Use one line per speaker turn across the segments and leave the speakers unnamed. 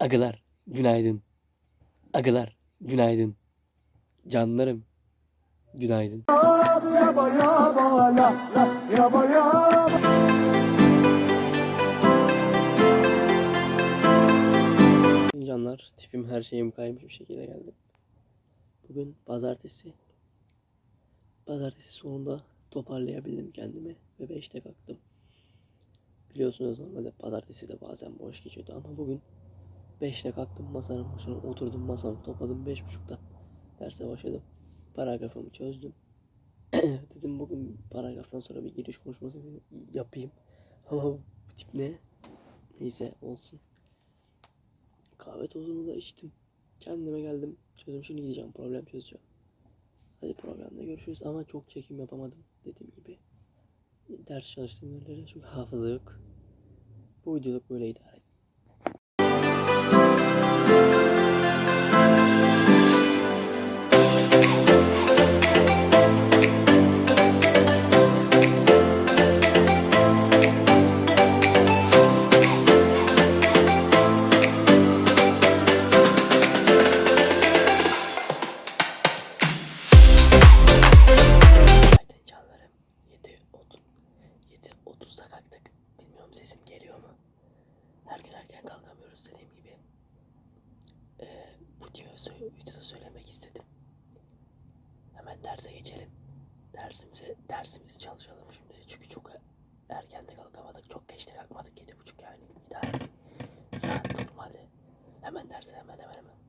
Agılar, günaydın. Agılar, günaydın. Canlarım, günaydın. Canlar, tipim her şeyim kaymış bir şekilde geldim. Bugün pazartesi. Pazartesi sonunda toparlayabildim kendimi ve 5'te kalktım. Biliyorsunuz normalde pazartesi de bazen boş geçiyordu ama bugün 5'te kalktım masanın başına oturdum masamı topladım 5.30'da derse başladım. Paragrafımı çözdüm. Dedim bugün paragraftan sonra bir giriş konuşması yapayım. Ama bu tip ne? Neyse olsun. Kahve tozunu da içtim. Kendime geldim. Çözdüm şimdi gideceğim problem çözeceğim. Hadi problemde görüşürüz ama çok çekim yapamadım dediğim gibi. Ders çalıştığım yerlere çünkü hafıza yok. Bu videoluk böyle idare Dersimize dersimizi çalışalım şimdi. Çünkü çok erken de kalkamadık. Çok geç de kalkmadık. 7.30 yani. İdare. Saat normalde. Hemen derse hemen hemen hemen.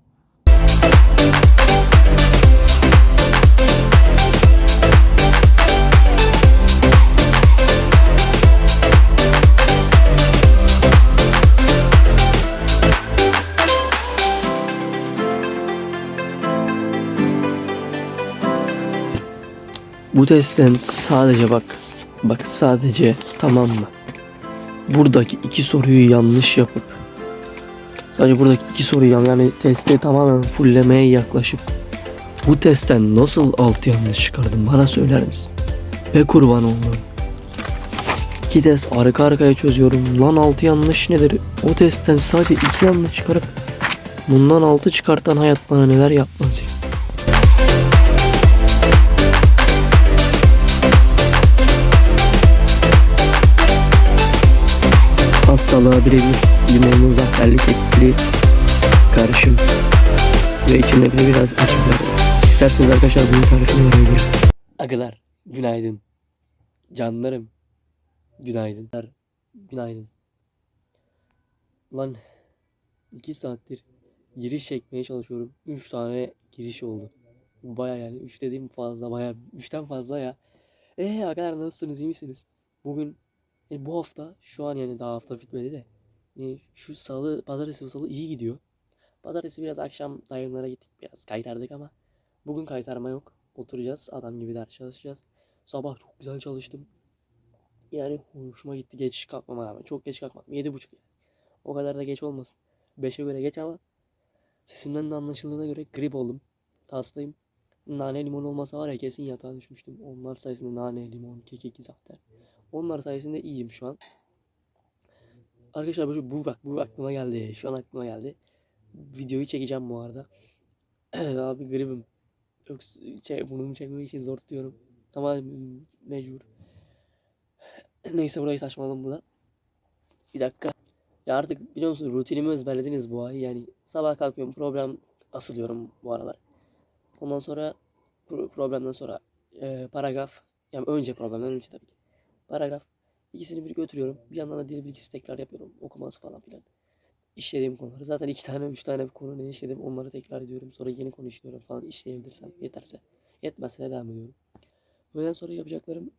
Bu testten sadece bak. Bak sadece tamam mı? Buradaki iki soruyu yanlış yapıp sadece buradaki iki soruyu yan yani testi tamamen fulllemeye yaklaşıp bu testten nasıl altı yanlış çıkardın bana söyler misin? Be kurban oldum. İki test arka arkaya çözüyorum. Lan altı yanlış nedir? O testten sadece iki yanlış çıkarıp bundan altı çıkartan hayat bana neler yapmaz ya. Hastalığa birebir limonlu zaferlik etkili karışım ve içinde bir de biraz açıklar. İsterseniz arkadaşlar bunun tarifini verebilirim. Agılar günaydın. Canlarım günaydın. Günaydın. Lan iki saattir giriş çekmeye çalışıyorum. Üç tane giriş oldu. Baya yani üç dediğim fazla baya üçten fazla ya. Eee arkadaşlar nasılsınız iyi misiniz? Bugün yani bu hafta şu an yani daha hafta bitmedi de. Yani şu salı, pazartesi ve salı iyi gidiyor. Pazartesi biraz akşam dayımlara gittik biraz kaytardık ama bugün kaytarma yok. Oturacağız adam gibi ders çalışacağız. Sabah çok güzel çalıştım. Yani hoşuma gitti geç kalkmama rağmen. Çok geç kalkmadım. Yedi buçuk yani. O kadar da geç olmasın. Beşe göre geç ama sesimden de anlaşıldığına göre grip oldum. Hastayım. Nane limon olmasa var ya kesin yatağa düşmüştüm. Onlar sayesinde nane, limon, kekik, zaten. Onlar sayesinde iyiyim şu an. Arkadaşlar böyle bu bak bu aklıma geldi. Şu an aklıma geldi. Videoyu çekeceğim bu arada. Abi gribim. Yok şey, burnumu çekmek için zor tutuyorum. Ama mecbur. Neyse burayı saçmaladım bu da. Bir dakika. Ya artık biliyor musunuz rutinimi ezberlediniz bu ay. Yani sabah kalkıyorum problem asılıyorum bu aralar. Ondan sonra pro- problemden sonra e, paragraf. Yani önce problemden önce tabii ki. Paragraf. İkisini bir götürüyorum. Bir yandan da dil bilgisi tekrar yapıyorum. Okuması falan filan. İşlediğim konuları. Zaten iki tane, üç tane bir konu ne işledim onları tekrar ediyorum. Sonra yeni konu işliyorum falan işleyebilirsem yeterse. Yetmezse de devam ediyorum. Öğleden sonra yapacaklarım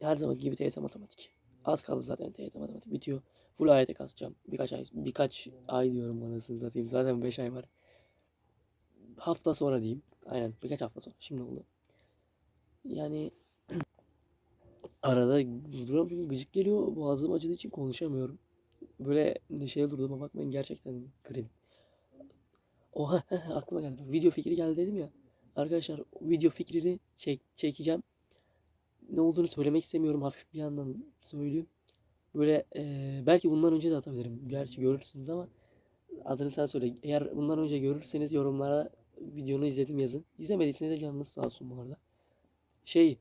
her zaman gibi TYT matematik. Az kaldı zaten TYT matematik bitiyor. Full AYT kasacağım. Birkaç ay, birkaç ay diyorum anasını satayım. Zaten 5 ay var. Hafta sonra diyeyim. Aynen birkaç hafta sonra. Şimdi oldu. Yani Arada duruyorum çünkü gıcık geliyor. Boğazım acıdığı için konuşamıyorum. Böyle şeye durduğuma bakmayın gerçekten grip. Oha aklıma geldi. Video fikri geldi dedim ya. Arkadaşlar video fikrini çek, çekeceğim. Ne olduğunu söylemek istemiyorum. Hafif bir yandan söyleyeyim. Böyle eee, belki bundan önce de atabilirim. Gerçi görürsünüz ama Adını sen söyle. Eğer bundan önce görürseniz yorumlara videonu izledim yazın. İzlemediyseniz de canınız sağ olsun bu arada. Şey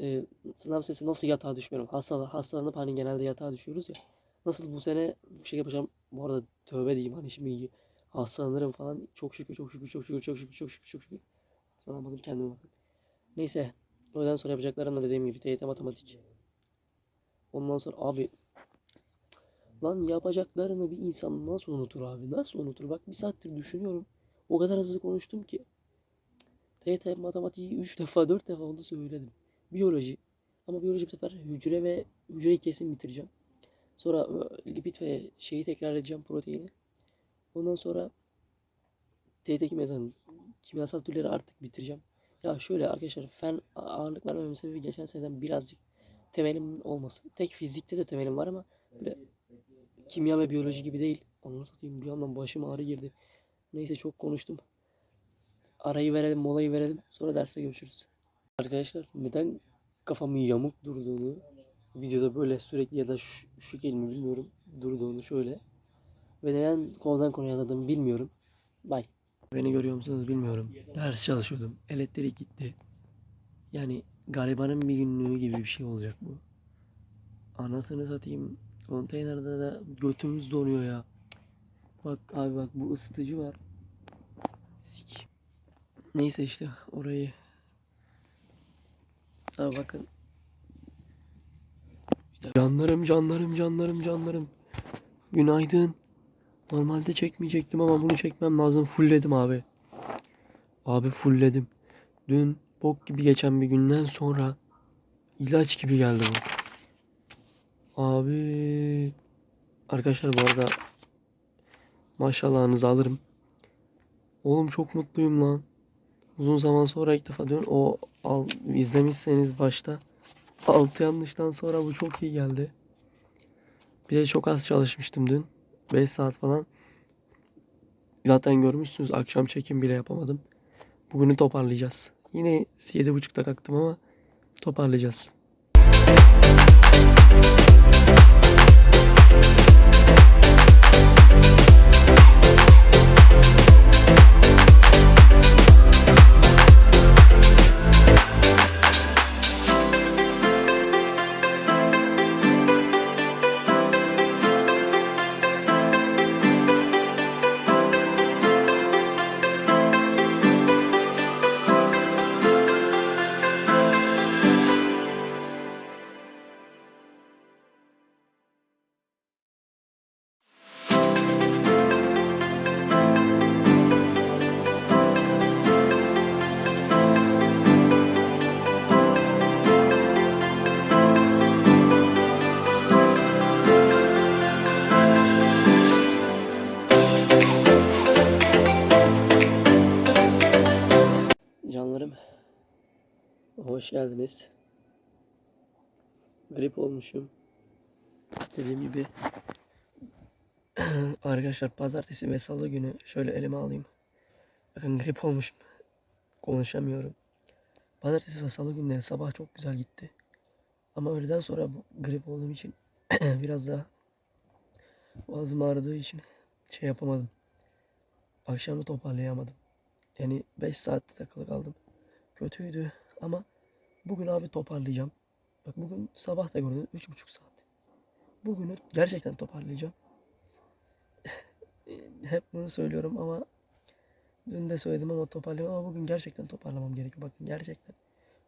e, sınav sesi nasıl yatağa düşmüyorum. Hastalı, hastalanıp hani genelde yatağa düşüyoruz ya. Nasıl bu sene bu şey yapacağım. Bu arada tövbe diyeyim hani şimdi hastalanırım falan. Çok şükür çok şükür çok şükür çok şükür çok şükür çok şükür. Sanamadım kendime bakın. Neyse. Öğleden sonra yapacaklarım da dediğim gibi TYT matematik. Ondan sonra abi Lan yapacaklarını bir insan nasıl unutur abi? Nasıl unutur? Bak bir saattir düşünüyorum. O kadar hızlı konuştum ki. TYT matematiği 3 defa 4 defa oldu söyledim. Biyoloji. Ama biyoloji bu sefer hücre ve hücreyi kesin bitireceğim. Sonra e, lipid ve şeyi tekrar edeceğim proteini. Ondan sonra TYT kimyadan kimyasal türleri artık bitireceğim. Ya şöyle arkadaşlar fen ağırlık vermemin sebebi geçen seneden birazcık temelim olması. Tek fizikte de temelim var ama böyle kimya ve biyoloji gibi değil. Onu satayım bir yandan başım ağrı girdi. Neyse çok konuştum. Arayı verelim, molayı verelim. Sonra derste görüşürüz. Arkadaşlar neden kafamın yamuk durduğunu videoda böyle sürekli ya da şu, şu kelime bilmiyorum durduğunu şöyle ve neden konudan konuya atladığımı bilmiyorum. Bye. Beni görüyor musunuz bilmiyorum. Ders çalışıyordum. Elektrik gitti. Yani garibanın bir günlüğü gibi bir şey olacak bu. Anasını satayım. Konteynerde de götümüz donuyor ya. Bak abi bak bu ısıtıcı var. Sik. Neyse işte orayı. Abi bakın. Canlarım canlarım canlarım canlarım. Günaydın. Normalde çekmeyecektim ama bunu çekmem lazım. Fullledim abi. Abi fullledim. Dün bok gibi geçen bir günden sonra ilaç gibi geldi bu. Abi. Arkadaşlar bu arada maşallahınızı alırım. Oğlum çok mutluyum lan. Uzun zaman sonra ilk defa diyorum. O al, izlemişseniz başta 6 yanlıştan sonra bu çok iyi geldi. Bir de çok az çalışmıştım dün. 5 saat falan. Zaten görmüşsünüz akşam çekim bile yapamadım. Bugünü toparlayacağız. Yine 7.30'da kalktım ama toparlayacağız. Geldiniz. Grip olmuşum. Dediğim gibi arkadaşlar pazartesi ve salı günü şöyle elime alayım. Bakın grip olmuşum. Konuşamıyorum. Pazartesi ve salı günleri sabah çok güzel gitti. Ama öğleden sonra grip olduğum için biraz daha boğazım ağrıdığı için şey yapamadım. Akşamı toparlayamadım. Yani 5 saatte takılı kaldım. Kötüydü ama bugün abi toparlayacağım. Bak bugün sabah da gördüm 3,5 saat. Bugünü gerçekten toparlayacağım. Hep bunu söylüyorum ama dün de söyledim ama toparlayamam ama bugün gerçekten toparlamam gerekiyor. Bakın gerçekten.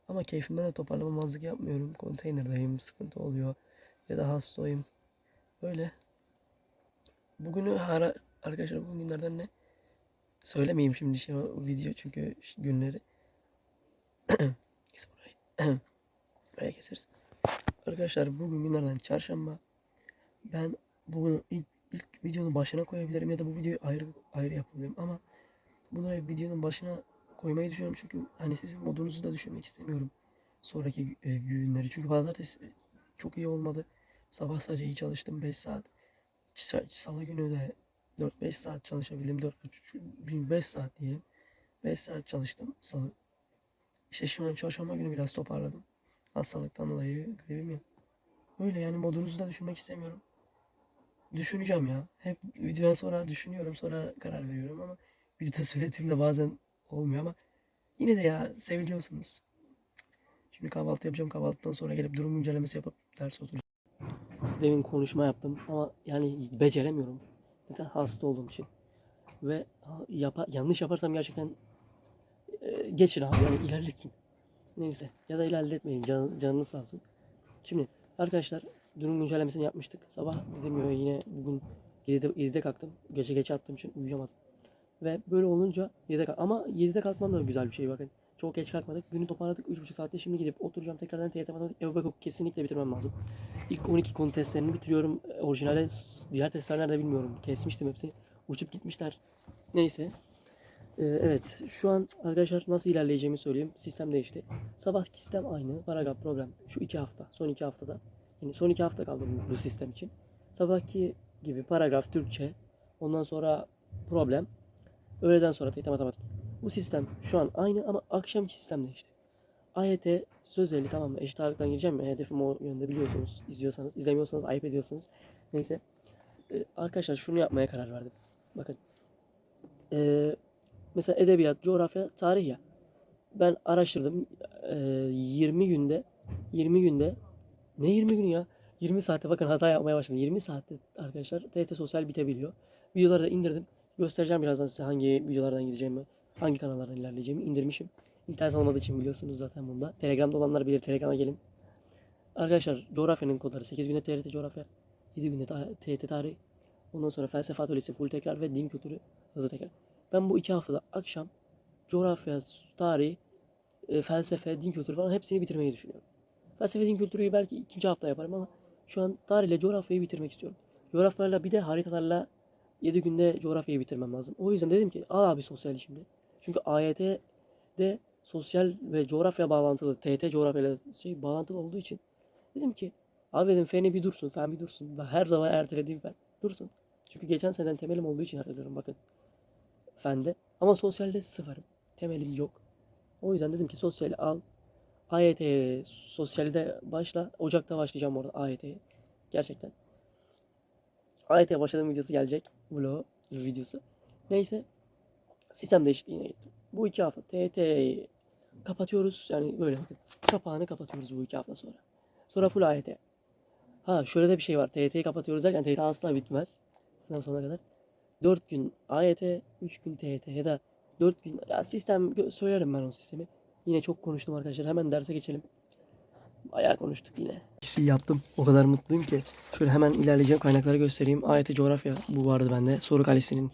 Ama keyfimden de toparlamamazlık yapmıyorum. Konteynerdayım, sıkıntı oluyor. Ya da hastayım. Öyle. Bugünü ara, arkadaşlar bugün günlerden ne? Söylemeyeyim şimdi şey video çünkü günleri. Buraya keseriz. Arkadaşlar bugün günlerden çarşamba. Ben bugün ilk, ilk videonun başına koyabilirim ya da bu videoyu ayrı ayrı yapabilirim ama bunu videonun başına koymayı düşünüyorum çünkü hani sizin modunuzu da düşürmek istemiyorum. Sonraki e, günleri çünkü pazartesi çok iyi olmadı. Sabah sadece iyi çalıştım 5 saat. Salı günü de 4-5 saat çalışabildim. 4 5 saat diyelim. 5 saat çalıştım salı. İşte an çarşamba günü biraz toparladım. Hastalıktan dolayı gribim ya. Öyle yani modunuzu da düşürmek istemiyorum. düşüneceğim ya. Hep videodan sonra düşünüyorum sonra karar veriyorum ama videoda söylediğimde bazen olmuyor ama yine de ya seviliyorsunuz. Şimdi kahvaltı yapacağım. Kahvaltıdan sonra gelip durum incelemesi yapıp ders oturacağım. Demin konuşma yaptım ama yani beceremiyorum. Neden? Hasta olduğum için. Ve yapa, yanlış yaparsam gerçekten e, geçin abi yani ilerletin. Neyse ya da ilerletmeyin can, canınız sağ olsun. Şimdi arkadaşlar durum güncellemesini yapmıştık. Sabah dedim yine bugün 7'de, 7'de kalktım. Gece geç attığım için uyuyamadım. Ve böyle olunca 7'de kalk ama 7'de kalkmam da güzel bir şey bakın. Çok geç kalkmadık. Günü toparladık. 3,5 saatte şimdi gidip oturacağım tekrardan TYT matematik eve kesinlikle bitirmem lazım. İlk 12 konu testlerini bitiriyorum. E, Orijinalde diğer testler nerede bilmiyorum. Kesmiştim hepsini. Uçup gitmişler. Neyse. Ee, evet şu an arkadaşlar nasıl ilerleyeceğimi söyleyeyim. Sistem değişti. Sabahki sistem aynı. Paragraf problem. Şu iki hafta. Son iki haftada. Yani son iki hafta kaldı bu, bu sistem için. Sabahki gibi paragraf Türkçe. Ondan sonra problem. Öğleden sonra TYT matematik. Bu sistem şu an aynı ama akşamki sistem değişti. AYT sözeli tamam mı? Eşit ağırlıktan gireceğim mi? Hedefim o yönde biliyorsunuz. İzliyorsanız. izlemiyorsanız ayıp ediyorsunuz. Neyse. Ee, arkadaşlar şunu yapmaya karar verdim. Bakın. Ee, mesela edebiyat, coğrafya, tarih ya. Ben araştırdım. Ee, 20 günde 20 günde ne 20 günü ya? 20 saatte bakın hata yapmaya başladım. 20 saatte arkadaşlar TRT Sosyal bitebiliyor. Videoları da indirdim. Göstereceğim birazdan size hangi videolardan gideceğimi, hangi kanallardan ilerleyeceğimi indirmişim. İnternet olmadığı için biliyorsunuz zaten bunda. Telegram'da olanlar bilir. Telegram'a gelin. Arkadaşlar coğrafyanın kodları 8 günde TRT coğrafya, 7 günde TRT tarih. Ondan sonra felsefe atölyesi full tekrar ve din kültürü hızlı tekrar. Ben bu iki haftada akşam coğrafya, tarih, e, felsefe, din kültürü falan hepsini bitirmeyi düşünüyorum. Felsefe, din kültürüyü belki ikinci hafta yaparım ama şu an tarihle coğrafyayı bitirmek istiyorum. Coğrafyayla bir de haritalarla 7 günde coğrafyayı bitirmem lazım. O yüzden dedim ki al abi sosyal şimdi. Çünkü AYT'de sosyal ve coğrafya bağlantılı, TYT coğrafyayla şey bağlantılı olduğu için dedim ki abi dedim feni bir dursun, fen bir dursun. Ben her zaman ertelediğim fen dursun. Çünkü geçen seneden temelim olduğu için erteliyorum bakın. Fende. Ama sosyalde sıfırım. Temelim yok. O yüzden dedim ki sosyali al. AYT'ye sosyalde başla. Ocak'ta başlayacağım orada AYT'ye. Gerçekten. AYT'ye başladığım videosu gelecek. Vlog videosu. Neyse. Sistem değişikliğine gittim. Bu iki hafta TYT'yi kapatıyoruz. Yani böyle bakın. Kapağını kapatıyoruz bu iki hafta sonra. Sonra full AYT. Ha şöyle de bir şey var. TYT'yi kapatıyoruz derken TYT asla bitmez. Sınav sonuna kadar. 4 gün AYT, 3 gün TYT ya da 4 gün ya sistem söylerim ben o sistemi. Yine çok konuştum arkadaşlar. Hemen derse geçelim. Bayağı konuştuk yine. İkisi yaptım. O kadar mutluyum ki. Şöyle hemen ilerleyeceğim kaynakları göstereyim. AYT coğrafya bu vardı bende. Soru kalesinin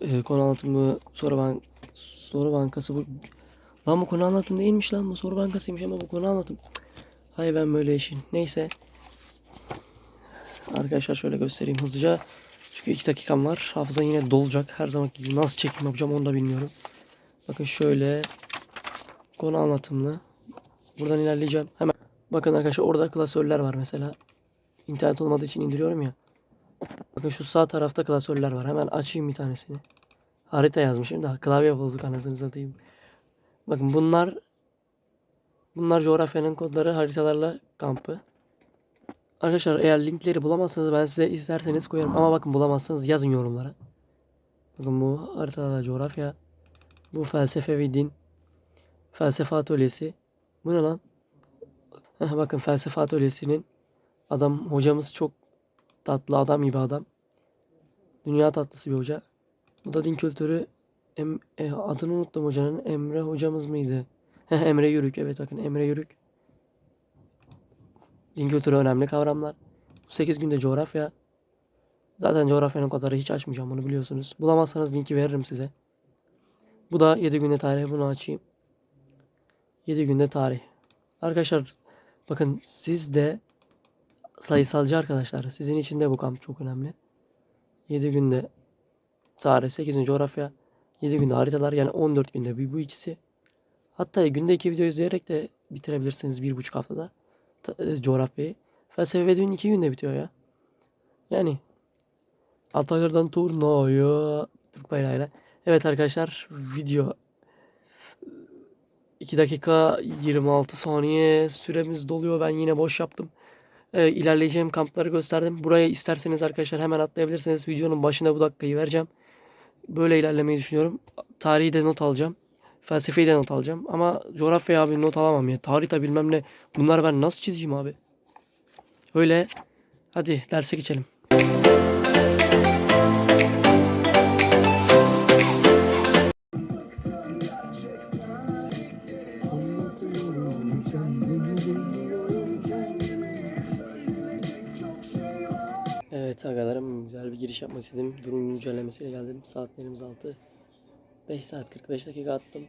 e, konu anlatımı, soru bank soru bankası bu. Lan bu konu anlatım değilmiş lan bu soru bankasıymış ama bu konu anlatım. Hay ben böyle işin. Neyse. Arkadaşlar şöyle göstereyim hızlıca. Çünkü iki dakikam var. Hafıza yine dolacak. Her zaman gibi nasıl çekim yapacağım onu da bilmiyorum. Bakın şöyle konu anlatımlı. Buradan ilerleyeceğim. Hemen bakın arkadaşlar orada klasörler var mesela. İnternet olmadığı için indiriyorum ya. Bakın şu sağ tarafta klasörler var. Hemen açayım bir tanesini. Harita yazmışım da klavye bozuk anasını satayım. Bakın bunlar bunlar coğrafyanın kodları haritalarla kampı. Arkadaşlar eğer linkleri bulamazsanız ben size isterseniz koyarım. Ama bakın bulamazsanız yazın yorumlara. Bakın bu haritada coğrafya. Bu felsefe ve din. Felsefe atölyesi. Bu ne lan? Bakın felsefe atölyesinin adam hocamız çok tatlı adam gibi adam. Dünya tatlısı bir hoca. Bu da din kültürü. Em, e, adını unuttum hocanın. Emre hocamız mıydı? Emre Yürük. Evet bakın Emre Yürük. Din kültürü önemli kavramlar. 8 günde coğrafya. Zaten coğrafyanın kodları hiç açmayacağım bunu biliyorsunuz. Bulamazsanız linki veririm size. Bu da 7 günde tarih bunu açayım. 7 günde tarih. Arkadaşlar bakın siz de sayısalcı arkadaşlar. Sizin için de bu kamp çok önemli. 7 günde tarih, 8 günde coğrafya, 7 günde haritalar yani 14 günde bir bu ikisi. Hatta günde iki video izleyerek de bitirebilirsiniz bir buçuk haftada ta- coğrafyayı. Felsefe din iki günde bitiyor ya. Yani Altaylardan turnaya Türk bayrağıyla. Evet arkadaşlar video 2 dakika 26 saniye süremiz doluyor. Ben yine boş yaptım. e, ilerleyeceğim kampları gösterdim. Buraya isterseniz arkadaşlar hemen atlayabilirsiniz. Videonun başında bu dakikayı vereceğim. Böyle ilerlemeyi düşünüyorum. Tarihi de not alacağım. Felsefeyi de not alacağım. Ama coğrafya abi not alamam ya. Tarih de bilmem ne. Bunları ben nasıl çizeyim abi? Öyle. Hadi derse geçelim. Evet agalarım güzel bir giriş yapmak istedim. Durum güncellemesiyle geldim. Saatlerimiz 6. 5 saat 45 dakika attım.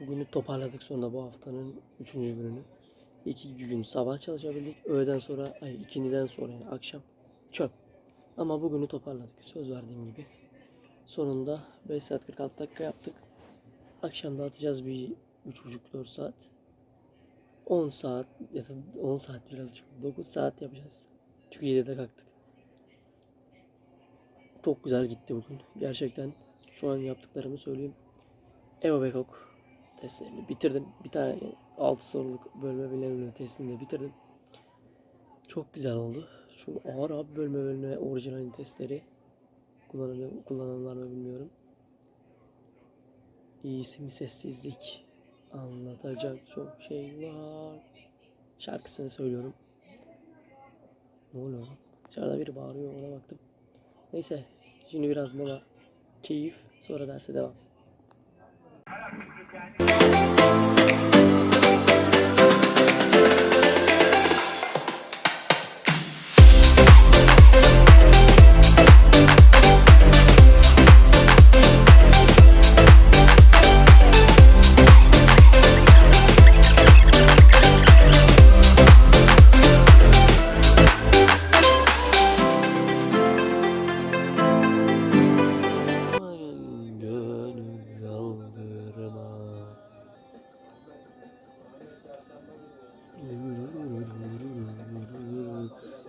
Bugünü toparladık sonunda bu haftanın 3. gününü. İki gün sabah çalışabildik. Öğleden sonra, ay ikindiden sonra yani akşam çöp. Ama bugünü toparladık. Söz verdiğim gibi. Sonunda 5 saat 46 dakika yaptık. Akşam da atacağız bir 3,5-4 saat. 10 saat ya da 10 saat biraz çok. 9 saat yapacağız. Çünkü 7'de kalktık. Çok güzel gitti bugün. Gerçekten şu an yaptıklarımı söyleyeyim. Evo Bekok testlerini bitirdim. Bir tane 6 soruluk bölme bile testini de bitirdim. Çok güzel oldu. Şu ağır abi bölme bölme orijinal testleri kullananlar, kullananlar mı bilmiyorum. İyisi mi sessizlik anlatacak çok şey var. Şarkısını söylüyorum. Ne oluyor? Dışarıda biri bağırıyor ona baktım. Neyse şimdi biraz mola keyif sonra derse devam.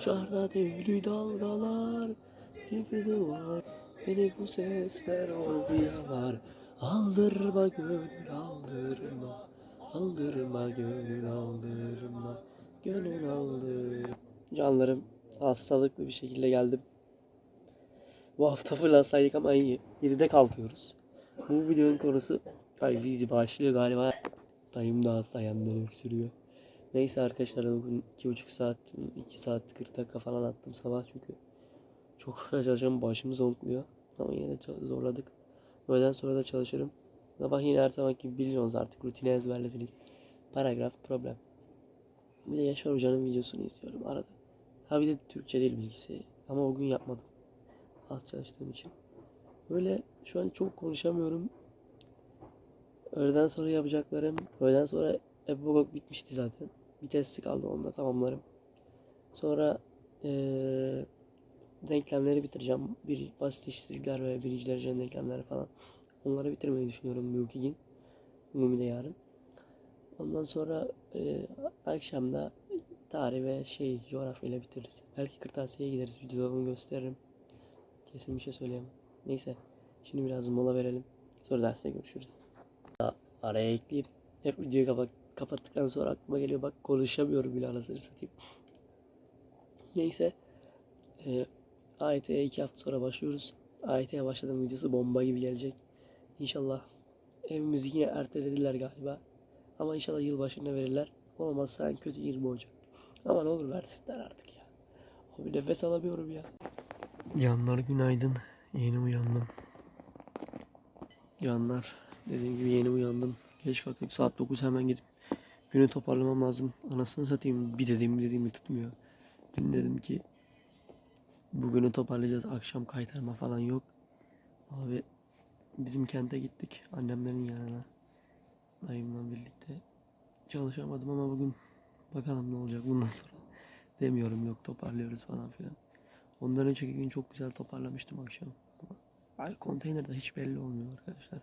Şarda devri dalgalar gibi duvar Beni bu sesler oyalar Aldırma gönül aldırma Aldırma gönül aldırma Gönül aldır Canlarım hastalıklı bir şekilde geldim bu hafta fırlatsaydık ama iyi. 7'de kalkıyoruz. Bu videonun konusu ay video başlıyor galiba. Dayım da hasta yandan öksürüyor. Neyse arkadaşlar bugün 2,5 saat 2 saat 40 dakika falan attım sabah çünkü çok çalışacağım başım zonkluyor. Ama yine de zorladık. Öğleden sonra da çalışırım. Sabah yine her zaman gibi biliyorsunuz artık rutine ezberlediniz. Paragraf problem. Bir de Yaşar Hoca'nın videosunu izliyorum arada. Ha bir de Türkçe değil bilgisi. Ama bugün yapmadım az çalıştığım için. Böyle şu an çok konuşamıyorum. Öğleden sonra yapacaklarım. Öğleden sonra Epogok bitmişti zaten. Bir testi kaldı onda tamamlarım. Sonra ee, denklemleri bitireceğim. Bir basit eşitsizlikler ve birinci derece denklemler falan. Onları bitirmeyi düşünüyorum bu iki gün. Bir de yarın. Ondan sonra e, akşamda tarih ve şey coğrafyayla bitiririz. Belki kırtasiyeye gideriz. Videolarını gösteririm. Kesin bir şey söyleyemem. Neyse. Şimdi biraz mola verelim. Sonra derste görüşürüz. Araya ekleyeyim. Hep videoyu kapat kapattıktan sonra aklıma geliyor. Bak konuşamıyorum bile anasını satayım. Neyse. Ee, AYT'ye iki hafta sonra başlıyoruz. AYT'ye başladığım videosu bomba gibi gelecek. İnşallah. Evimizi yine ertelediler galiba. Ama inşallah yılbaşında verirler. Olmazsa en kötü 20 Ocak. Ama ne olur versinler artık ya. Abi nefes alamıyorum ya. Canlar günaydın. Yeni uyandım. Canlar dediğim gibi yeni uyandım. Geç kalktım. Saat 9 hemen gidip günü toparlamam lazım. Anasını satayım. Bir dediğim bir dediğimi tutmuyor. Dün dedim ki bugünü toparlayacağız. Akşam kaytarma falan yok. Abi bizim kente gittik. Annemlerin yanına. Dayımla birlikte. Çalışamadım ama bugün bakalım ne olacak bundan sonra. Demiyorum yok toparlıyoruz falan filan. Ondan önceki gün çok güzel toparlamıştım akşam. Ama konteynerde hiç belli olmuyor arkadaşlar.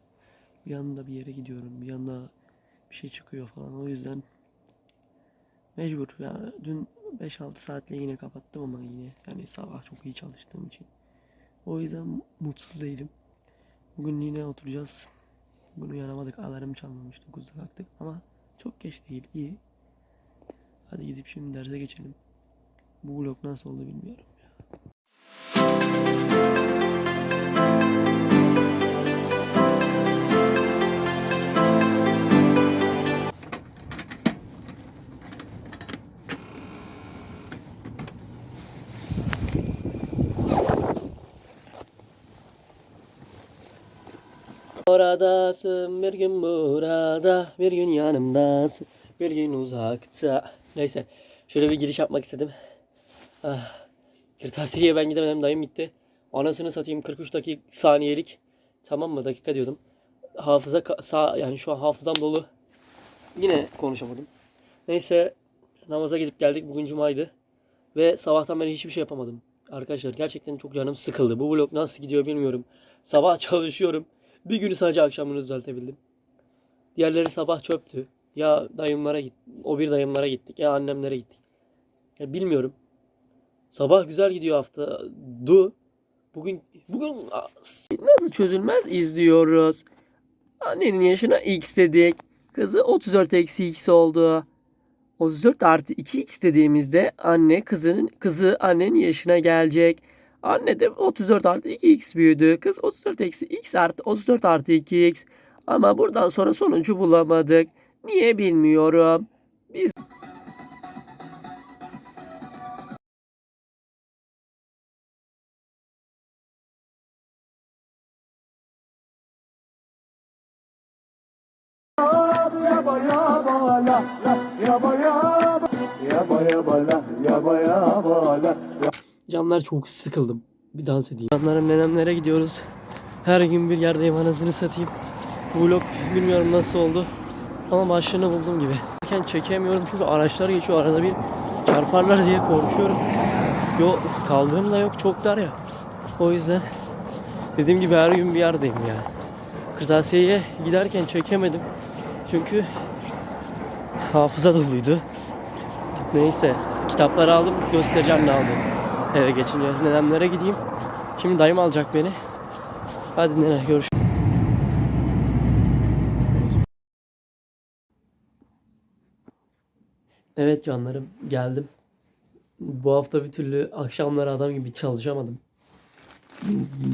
Bir anda bir yere gidiyorum, bir anda bir şey çıkıyor falan. O yüzden mecbur. Ya dün 5-6 saatle yine kapattım ama yine yani sabah çok iyi çalıştığım için. O yüzden mutsuz değilim. Bugün yine oturacağız. Bugün uyanamadık. Alarm çalmamış. 9'da kalktık ama çok geç değil. iyi. Hadi gidip şimdi derse geçelim. Bu vlog nasıl oldu bilmiyorum. Oradasın bir gün burada, bir gün yanımdasın, bir gün uzakta. Neyse, şöyle bir giriş yapmak istedim. Ah, kırtasiyeye ben gidemedim, dayım gitti. Anasını satayım 43 dakika saniyelik. Tamam mı? Dakika diyordum. Hafıza sağ yani şu an hafızam dolu. Yine konuşamadım. Neyse namaza gidip geldik. Bugün cumaydı. Ve sabahtan beri hiçbir şey yapamadım. Arkadaşlar gerçekten çok canım sıkıldı. Bu vlog nasıl gidiyor bilmiyorum. Sabah çalışıyorum. Bir günü sadece akşamını düzeltebildim. Diğerleri sabah çöptü. Ya dayımlara git, o bir dayımlara gittik ya annemlere gittik. Ya bilmiyorum. Sabah güzel gidiyor hafta. Du. Bugün bugün nasıl çözülmez izliyoruz. Annenin yaşına x dedik. Kızı 34 eksi x oldu. 34 artı 2x dediğimizde anne kızının kızı annenin yaşına gelecek. Anne de 34 artı 2x büyüdü. Kız 34 eksi x artı 34 artı 2x. Ama buradan sonra sonucu bulamadık. Niye bilmiyorum. Biz Canlar çok sıkıldım. Bir dans edeyim. Canlarım nenemlere gidiyoruz. Her gün bir yerdeyim anasını satayım. Vlog bilmiyorum nasıl oldu. Ama başlığını buldum gibi. Çekerken çekemiyorum çünkü araçlar geçiyor arada bir çarparlar diye korkuyorum. Yok kaldığım da yok çok dar ya. O yüzden dediğim gibi her gün bir yerdeyim ya. Kırtasiyeye giderken çekemedim. Çünkü hafıza doluydu. Neyse kitapları aldım göstereceğim ne aldım. Eve geçince nenemlere gideyim. Şimdi dayım alacak beni. Hadi nene görüş. Evet canlarım geldim. Bu hafta bir türlü akşamları adam gibi çalışamadım.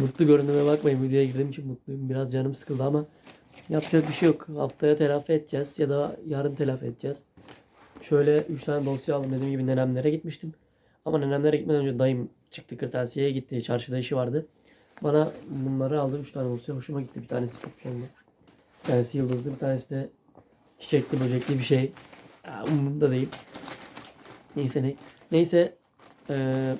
Mutlu göründüğüme bakmayın videoya girdiğim için mutluyum. Biraz canım sıkıldı ama yapacak bir şey yok. Haftaya telafi edeceğiz ya da yarın telafi edeceğiz. Şöyle 3 tane dosya aldım dediğim gibi nenemlere gitmiştim. Ama nenemlere gitmeden önce dayım çıktı kırtasiyeye gitti. Çarşıda işi vardı. Bana bunları aldı. 3 tane dosya hoşuma gitti. Bir tanesi kuponlu. Bir tanesi yıldızlı. Bir tanesi de çiçekli böcekli bir şey. Ya, umurumda değil. Neyse ne. Neyse eee,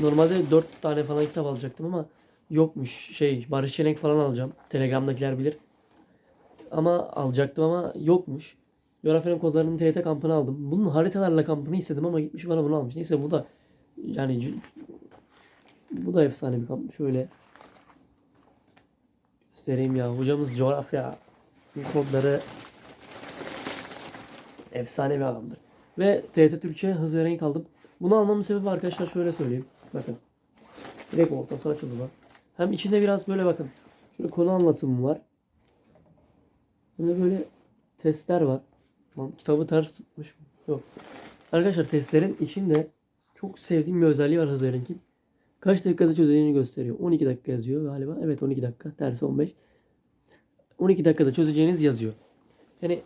normalde 4 tane falan kitap alacaktım ama yokmuş. Şey Barış Çelenk falan alacağım. Telegram'dakiler bilir. Ama alacaktım ama yokmuş. Coğrafyanın kodlarının TYT kampını aldım. Bunun haritalarla kampını istedim ama gitmiş bana bunu almış. Neyse bu da yani bu da efsane bir kamp. Şöyle göstereyim ya. Hocamız coğrafya kodları efsane bir adamdır. Ve TYT Türkçe hız ve renk aldım. Bunu almamın sebebi arkadaşlar şöyle söyleyeyim. Bakın. Direkt ortası açıldı lan. Hem içinde biraz böyle bakın. Şöyle konu anlatımı var. Hem de böyle testler var. Lan kitabı ters tutmuş. Yok. Arkadaşlar testlerin içinde çok sevdiğim bir özelliği var Hazar'ınkin. Kaç dakikada çözeceğini gösteriyor. 12 dakika yazıyor galiba. Evet 12 dakika. Tersi 15. 12 dakikada çözeceğiniz yazıyor. Yani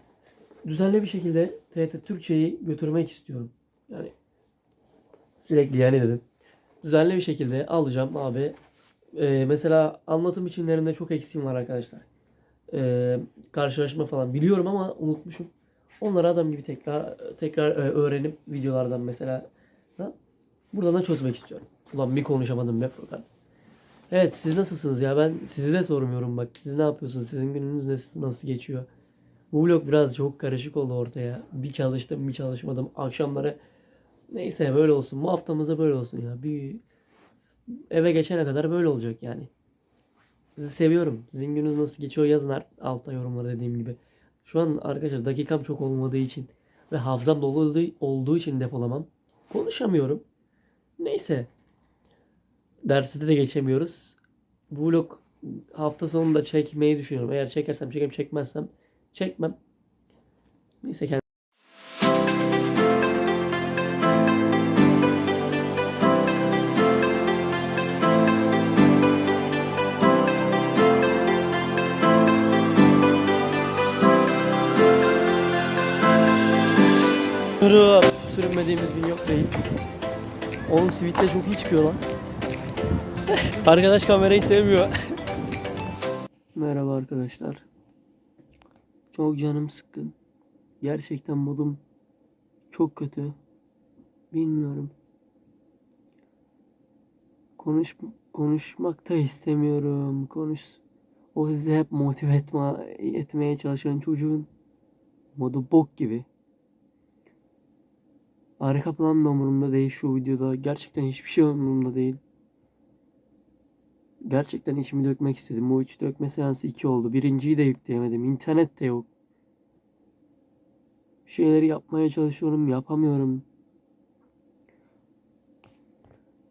düzenli bir şekilde TYT Türkçeyi götürmek istiyorum. Yani sürekli yani dedim. Düzenli bir şekilde alacağım abi. Ee, mesela anlatım biçimlerinde çok eksiğim var arkadaşlar. Ee, karşılaşma falan biliyorum ama unutmuşum. Onları adam gibi tekrar tekrar e, öğrenip videolardan mesela da buradan da çözmek istiyorum. Ulan bir konuşamadım be Furkan. Evet siz nasılsınız ya ben sizi de sormuyorum bak. Siz ne yapıyorsunuz? Sizin gününüz nasıl, nasıl geçiyor? Bu vlog biraz çok karışık oldu ortaya. Bir çalıştım bir çalışmadım. Akşamları neyse böyle olsun. Bu haftamıza böyle olsun ya. Bir eve geçene kadar böyle olacak yani. Sizi seviyorum. Sizin gününüz nasıl geçiyor yazın alta yorumlara dediğim gibi. Şu an arkadaşlar dakikam çok olmadığı için ve hafızam dolu olduğu için depolamam. Konuşamıyorum. Neyse. Derste de geçemiyoruz. Bu vlog hafta sonunda çekmeyi düşünüyorum. Eğer çekersem çekerim çekmezsem çekmem. Neyse kendinize Sweet'te çok iyi çıkıyor lan. Arkadaş kamerayı sevmiyor. Merhaba arkadaşlar. Çok canım sıkkın. Gerçekten modum çok kötü. Bilmiyorum. Konuş konuşmak da istemiyorum. Konuş o sizi hep motive etme, etmeye çalışan çocuğun modu bok gibi. Arka plan da umurumda değil şu videoda. Gerçekten hiçbir şey umurumda değil. Gerçekten içimi dökmek istedim. Bu iç dökme seansı 2 oldu. Birinciyi de yükleyemedim. İnternet de yok. Bir şeyleri yapmaya çalışıyorum. Yapamıyorum.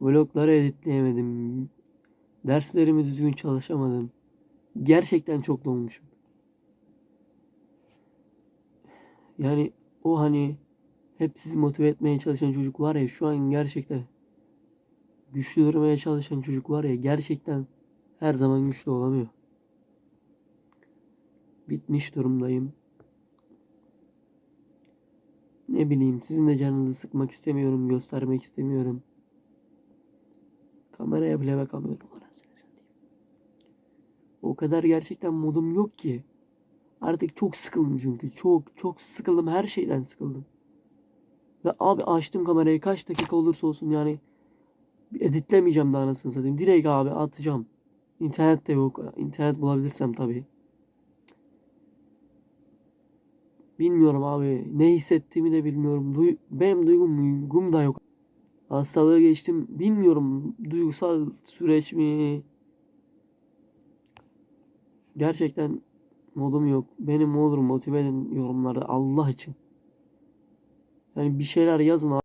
Vlogları editleyemedim. Derslerimi düzgün çalışamadım. Gerçekten çok dolmuşum. Yani o hani hep sizi motive etmeye çalışan çocuk var ya şu an gerçekten güçlü durmaya çalışan çocuk var ya gerçekten her zaman güçlü olamıyor. Bitmiş durumdayım. Ne bileyim sizin de canınızı sıkmak istemiyorum, göstermek istemiyorum. Kameraya bile bakamıyorum anasını satayım. O kadar gerçekten modum yok ki. Artık çok sıkıldım çünkü. Çok çok sıkıldım. Her şeyden sıkıldım. Ve abi açtım kamerayı kaç dakika olursa olsun yani editlemeyeceğim daha anasını satayım. Direkt abi atacağım. İnternet de yok. İnternet bulabilirsem tabii. Bilmiyorum abi. Ne hissettiğimi de bilmiyorum. Duy benim duygum duygum da yok. Hastalığı geçtim. Bilmiyorum duygusal süreç mi? Gerçekten modum yok. Benim olur motive edin yorumlarda Allah için. Yani bir şeyler yazın.